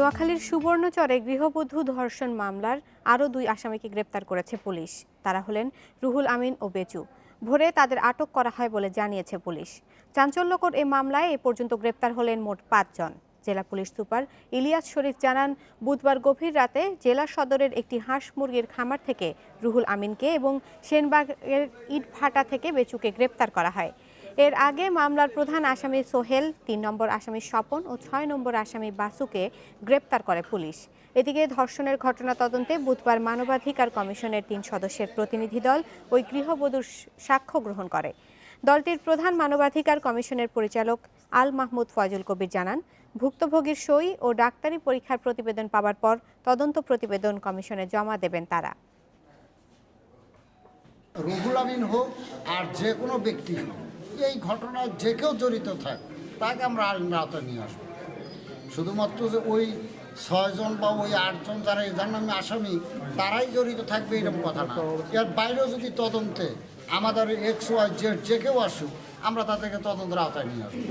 নোয়াখালীর সুবর্ণচরে গৃহবধূ ধর্ষণ মামলার আরও দুই আসামিকে গ্রেপ্তার করেছে পুলিশ। তারা হলেন রুহুল আমিন ও বেচু। ভোরে তাদের আটক করা হয় বলে জানিয়েছে পুলিশ। চাঞ্চল্যকর এ মামলায় এ পর্যন্ত গ্রেপ্তার হলেন মোট পাঁচজন জেলা পুলিশ সুপার ইলিয়াস শরীফ জানান, বুধবার গভীর রাতে জেলা সদরের একটি হাঁস মুরগির খামার থেকে রুহুল আমিনকে এবং সেনবাগের ইটভাটা থেকে বেচুকে গ্রেপ্তার করা হয়। এর আগে মামলার প্রধান আসামি সোহেল, তিন নম্বর আসামি স্বপন ও ছয় নম্বর আসামি বাসুকে গ্রেপ্তার করে পুলিশ। এদিকে ধর্ষণের ঘটনা তদন্তে বুধবার মানবাধিকার কমিশনের তিন সদস্যের প্রতিনিধি দল ওই গৃহবধূর সাক্ষ্য গ্রহণ করে। দলটির প্রধান মানবাধিকার কমিশনের পরিচালক আল মাহমুদ ফয়জুল কবির জানান, ভুক্তভোগীর সই ও ডাক্তারি পরীক্ষার প্রতিবেদন পাওয়ার পর তদন্ত প্রতিবেদন কমিশনে জমা দেবেন তারা। রুহুল আমিন হোক আর যে কোনো ব্যক্তি হোক এই ঘটনায় যে কেউ জড়িত থাক, তাকে আমরা আইনের আওতায় নিয়ে আসব। শুধুমাত্র যে ওই ছয়জন বা ওই আটজন যারা এদের নামে আসামি, তারাই জড়িত থাকবে এরকম কথা না। এর বাইরেও যদি তদন্তে আমাদের এক্স ওয়াই জেড যে কেউ আসুক, আমরা তাদেরকে তদন্তের আওতায় নিয়ে আসব।